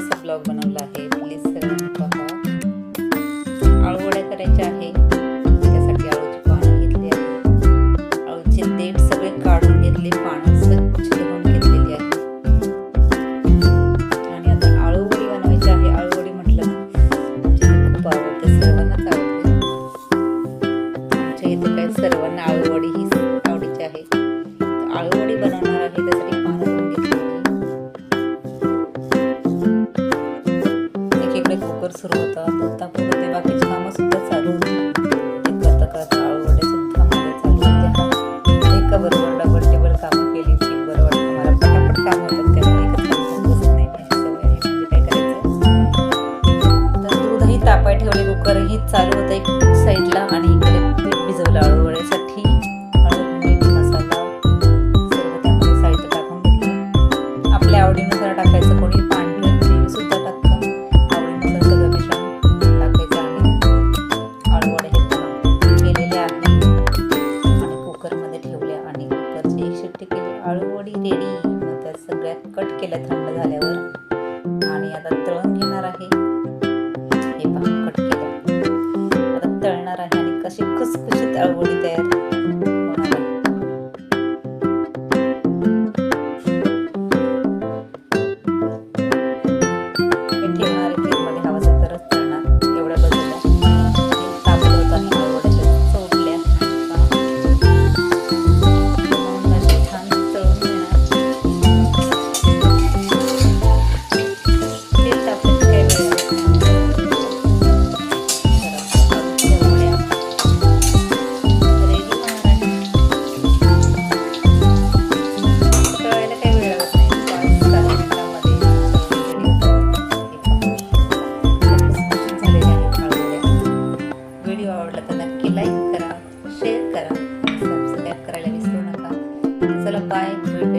असा ब्लॉग बनवला आहे. प्लीज सगळ्यांनी पहा. आळूवड्या करायच्या आहे सुरू होता. दूध बाकीची कामं सुद्धा चालू होती. ते करता करता सुद्धा चालू एका बरोबर डबल टेबल कामं केली. की बरं वाटतं मला पटापट काम होतं. त्यामुळे एकच काम बसत नाही. माझी सवय आहे. म्हणजे काय करायचं? तर दूधही तापाय ठेवले. कुकरही चालू होतं. एक साईडला आणि इकडे भिजवलं आळूवड्यासाठी आळूवडी आता सगळ्यात सगळ्या कट केल्या थंड झाल्यावर. आणि आता तळून घेणार आहे. हे पहा कट केल्या आता तळणार आहे आणि कशी खुसखुशीत आळूवडी तयार. Bye.